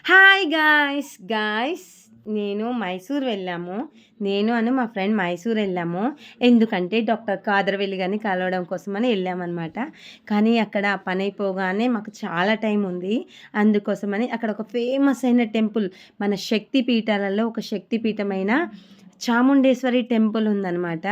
Hi guys guys నేను మైసూర్ వెళ్ళాము. నేను అను మా ఫ్రెండ్ మైసూర్ వెళ్ళాము. ఎందుకంటే డాక్టర్ కాదరవెల్లి గారిని కలవడం కోసమని వెళ్ళామన్నమాట. కానీ అక్కడ పని అయిపోగానే మాకు చాలా టైం ఉంది. అందుకోసమని అక్కడ ఒక ఫేమస్ అయిన టెంపుల్ మన శక్తి పీఠాలలో ఒక శక్తి పీఠమైన చాముండేశ్వరి టెంపుల్ ఉందన్నమాట.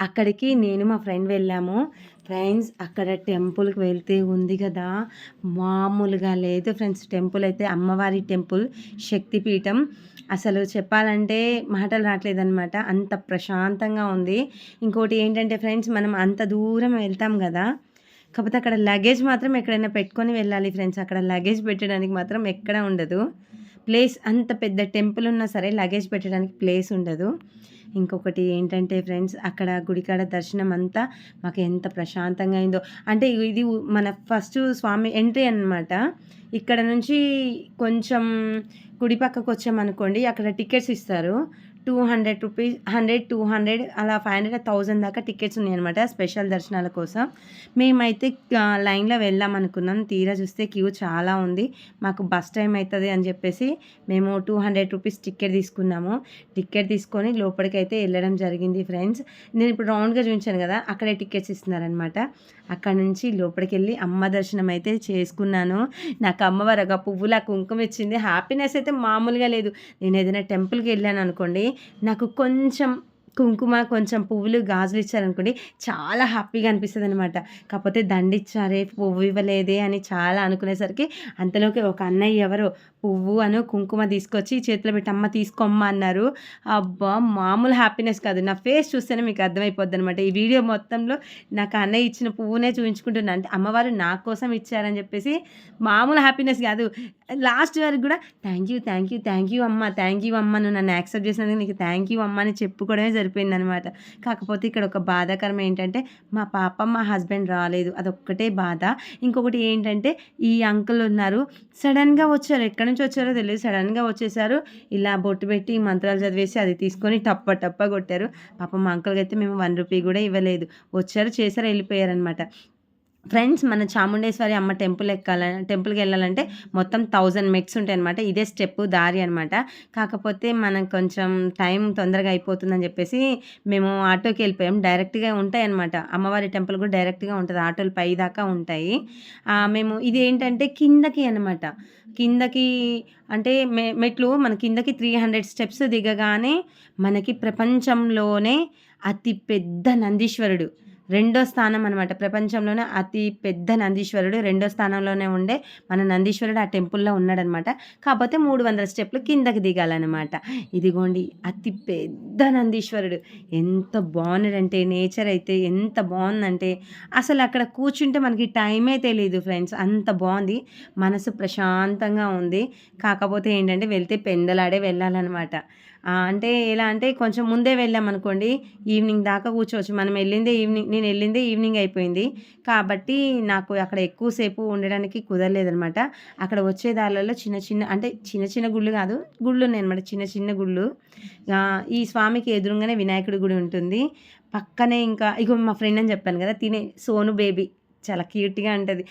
అక్కడికి నేను మా ఫ్రెండ్ వెళ్ళాము. ఫ్రెండ్స్ అక్కడ టెంపుల్కి వెళ్తే ఉంది కదా? మామూలుగా లేదు ఫ్రెండ్స్. టెంపుల్ అయితే అమ్మవారి టెంపుల్ శక్తిపీఠం. అసలు చెప్పాలంటే మాటలు రావట్లేదనమాట అంత ప్రశాంతంగా ఉంది. ఇంకోటి ఏంటంటే ఫ్రెండ్స్ మనం అంత దూరం వెళ్తాం కదా? కాకపోతే అక్కడ లగేజ్ మాత్రం ఎక్కడైనా పెట్టుకొని వెళ్ళాలి ఫ్రెండ్స్. అక్కడ లగేజ్ పెట్టడానికి మాత్రం ఎక్కడ ఉండదు. ప్లేస్ అంత పెద్ద టెంపుల్ ఉన్నా సరే లగేజ్ పెట్టడానికి ప్లేస్ ఉండదు. ఇంకొకటి ఏంటంటే ఫ్రెండ్స్ అక్కడ గుడికాడ దర్శనం అంతా మాకు ఎంత ప్రశాంతంగా అయిందో. అంటే ఇది మన ఫస్ట్ స్వామి ఎంట్రీ అనమాట ఇక్కడ నుంచి కొంచెం కుడి పక్కకు వచ్చామనుకోండి అక్కడ టికెట్స్ ఇస్తారు. Two hundred rupees hundred two hundred అలా ఫైవ్ హండ్రెడ్ థౌజండ్ దాకా టికెట్స్ ఉన్నాయన్నమాట స్పెషల్ దర్శనాల కోసం. మేమైతే లైన్లో వెళ్దాం అనుకున్నాం తీరా చూస్తే క్యూ చాలా ఉంది. మాకు బస్ టైం అవుతుంది అని చెప్పేసి మేము టూ హండ్రెడ్ రూపీస్ టికెట్ తీసుకున్నాము. టికెట్ తీసుకొని లోపలికి అయితే వెళ్ళడం జరిగింది ఫ్రెండ్స్. నేను ఇప్పుడు రౌండ్గా చూపించాను కదా అక్కడే టికెట్స్ ఇస్తున్నారనమాట అక్కడ నుంచి లోపలికి వెళ్ళి అమ్మ దర్శనం అయితే చేసుకున్నాను. నాకు అమ్మవారుగా పువ్వులా కుంకుమ ఇచ్చింది. హ్యాపీనెస్ అయితే మామూలుగా లేదు. నేను ఏదైనా టెంపుల్కి వెళ్ళాను అనుకోండి నాకు కొంచెం కుంకుమ కొంచెం పువ్వులు గాజులు ఇచ్చారనుకోండి చాలా హ్యాపీగా అనిపిస్తుంది అనమాట కాకపోతే దండిచ్చారే పువ్వు ఇవ్వలేదే అని చాలా అనుకునేసరికి అంతలోకి ఒక అన్నయ్య ఎవరు పువ్వు అను కుంకుమ తీసుకొచ్చి చేతిలో పెట్టి అమ్మ తీసుకోమ్మ అన్నారు. అబ్బా మామూలు హ్యాపీనెస్ కాదు. నా ఫేస్ చూస్తేనే మీకు అర్థమైపోద్ది అనమాట ఈ వీడియో మొత్తంలో నాకు అన్నయ్య ఇచ్చిన పువ్వునే చూపించుకుంటున్నా అంటే అమ్మవారు నా కోసం ఇచ్చారని చెప్పేసి మామూలు హ్యాపీనెస్ కాదు. లాస్ట్ వరకు కూడా thank you thank you thank you అమ్మ థ్యాంక్ యూ అమ్మ నువ్వు నన్ను యాక్సెప్ట్ చేసినందుకు నీకు థ్యాంక్ యూ అమ్మ అని చెప్పుకోవడమే సరిపోయిందనమాట. కాకపోతే ఇక్కడ ఒక బాధాకరం ఏంటంటే మా పాప మా హస్బెండ్ రాలేదు. అదొక్కటే బాధ. ఇంకొకటి ఏంటంటే ఈ అంకుల్ ఉన్నారు. సడన్గా వచ్చారు. ఎక్కడి నుంచి వచ్చారో తెలియదు. సడన్గా వచ్చేసారు. ఇలా బొట్టు పెట్టి మంత్రాలు చదివేసి అది తీసుకొని టప్ప టప్ప కొట్టారు. పాపం మా అంకుల్కి అయితే మేము వన్ రూపీ కూడా ఇవ్వలేదు. వచ్చారు చేశారు వెళ్ళిపోయారనమాట. ఫ్రెండ్స్ మన చాముండేశ్వరి అమ్మ టెంపుల్ ఎక్కాల టెంపుల్కి వెళ్ళాలంటే మొత్తం థౌజండ్ మెట్స్ ఉంటాయి అనమాట ఇదే స్టెప్ దారి అనమాట కాకపోతే మనకు కొంచెం టైం తొందరగా అయిపోతుందని చెప్పేసి మేము ఆటోకి వెళ్ళిపోయాం. డైరెక్ట్గా ఉంటాయి అనమాట అమ్మవారి టెంపుల్ కూడా డైరెక్ట్గా ఉంటుంది. ఆటోలు పై దాకా ఉంటాయి. మేము ఇది ఏంటంటే కిందకి అనమాట కిందకి అంటే మె మెట్లు మన కిందకి త్రీ హండ్రెడ్ స్టెప్స్ దిగగానే మనకి ప్రపంచంలోనే అతి పెద్ద నందీశ్వరుడు. రెండో స్థానం అనమాట ప్రపంచంలోనే అతి పెద్ద నందీశ్వరుడు రెండో స్థానంలోనే ఉండే మన నందీశ్వరుడు ఆ టెంపుల్లో ఉన్నాడనమాట కాకపోతే మూడు వందల స్టెప్లు కిందకి దిగాలన్నమాట. ఇదిగోండి అతి పెద్ద నందీశ్వరుడు. ఎంత బాగున్నాడంటే నేచర్ అయితే ఎంత బాగుందంటే అసలు అక్కడ కూర్చుంటే మనకి టైమే తెలియదు ఫ్రెండ్స్. అంత బాగుంది. మనసు ప్రశాంతంగా ఉంది. కాకపోతే ఏంటంటే వెళ్తే పెందలాడే వెళ్ళాలన్నమాట. అంటే ఎలా అంటే కొంచెం ముందే వెళ్ళాం అనుకోండి ఈవినింగ్ దాకా కూర్చోవచ్చు. మనం వెళ్ళిందే ఈవినింగ్ నేను వెళ్ళిందే ఈవినింగ్ అయిపోయింది. కాబట్టి నాకు అక్కడ ఎక్కువసేపు ఉండడానికి కుదరలేదనమాట. అక్కడ వచ్చే దారిలలో చిన్న చిన్న అంటే చిన్న చిన్న గుళ్ళు కాదు గుళ్ళు ఉన్నాయి అనమాట చిన్న చిన్న గుళ్ళు. ఈ స్వామికి ఎదురుగానే వినాయకుడి గుడి ఉంటుంది. పక్కనే ఇంకా ఇగో మా ఫ్రెండ్ అని చెప్పాను కదా తినే సోను బేబీ. చాలా క్యూట్గా ఉంటుంది.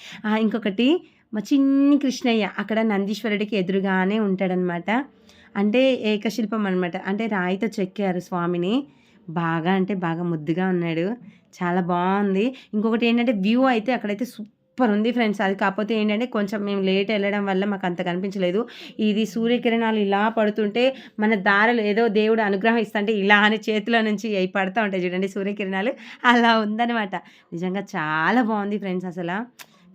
ఇంకొకటి మా చిన్ని కృష్ణయ్య అక్కడ నందీశ్వరుడికి ఎదురుగానే ఉంటాడనమాట. అంటే ఏకశిల్పం అనమాట అంటే రాయితో చెక్కారు స్వామిని. బాగా అంటే బాగా ముద్దుగా ఉన్నాడు. చాలా బాగుంది. ఇంకొకటి ఏంటంటే వ్యూ అయితే అక్కడైతే సూపర్ ఉంది ఫ్రెండ్స్. అది కాకపోతే ఏంటంటే కొంచెం మేము లేట్ వెళ్ళడం వల్ల మాకు అంత కనిపించలేదు. ఇది సూర్యకిరణాలు ఇలా పడుతుంటే మన దారలు ఏదో దేవుడు అనుగ్రహం ఇస్తుంటే ఇలా అని చేతిలో నుంచి అవి పడుతూ ఉంటాయి చూడండి సూర్యకిరణాలు. అలా ఉందనమాట నిజంగా చాలా బాగుంది ఫ్రెండ్స్ అసలు.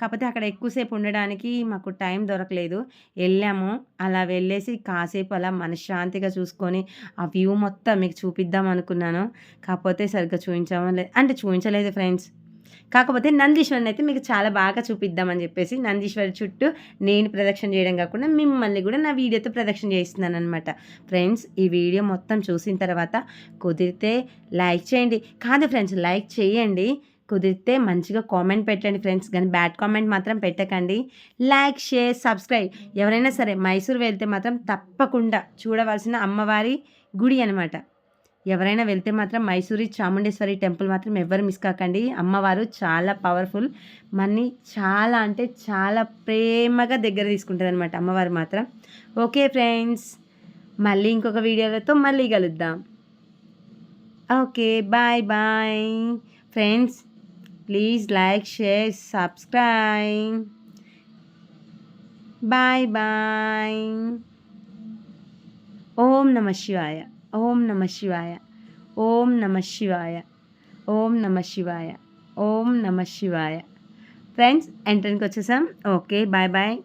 కాకపోతే అక్కడ ఎక్కువసేపు ఉండడానికి మాకు టైం దొరకలేదు. వెళ్ళాము. అలా వెళ్ళేసి కాసేపు అలా మనశ్శాంతిగా చూసుకొని ఆ వ్యూ మొత్తం మీకు చూపిద్దాం అనుకున్నాను. కాకపోతే సరిగ్గా చూపించామో లేదు అంటే చూపించలేదు ఫ్రెండ్స్. కాకపోతే నందీశ్వరిని అయితే మీకు చాలా బాగా చూపిద్దామని చెప్పేసి నందీశ్వరి చుట్టూ నేను ప్రదక్షిణ చేయడం కాకుండా మిమ్మల్ని కూడా నా వీడియోతో ప్రదక్షిణ చేస్తున్నాను అనమాట ఫ్రెండ్స్ ఈ వీడియో మొత్తం చూసిన తర్వాత కుదిరితే లైక్ చేయండి. కాదు ఫ్రెండ్స్ లైక్ చేయండి. కుదిరితే మంచిగా కామెంట్ పెట్టండి ఫ్రెండ్స్. కానీ బ్యాడ్ కామెంట్ మాత్రం పెట్టకండి. Like share subscribe. ఎవరైనా సరే మైసూర్ వెళ్తే మాత్రం తప్పకుండా చూడవలసిన అమ్మవారి గుడి అనమాట ఎవరైనా వెళ్తే మాత్రం మైసూరి చాముండేశ్వరి టెంపుల్ మాత్రం ఎవరు మిస్ కాకండి. అమ్మవారు చాలా పవర్ఫుల్. మనీ చాలా అంటే చాలా ప్రేమగా దగ్గర తీసుకుంటుంది అనమాట అమ్మవారు మాత్రం. Okay friends. మళ్ళీ ఇంకొక వీడియోలతో మళ్ళీ కలుద్దాం. Okay bye bye. Friends please like share subscribe bye bye ఓం నమ శివాయ ఓం నమ శివాయ ఓం నమ శివాయ ఓం నమ శివాయ ఓం నమ శివాయ ఫ్రెండ్స్ ఎంట్రన్కి వచ్చేసాం ఓకే బాయ్ బాయ్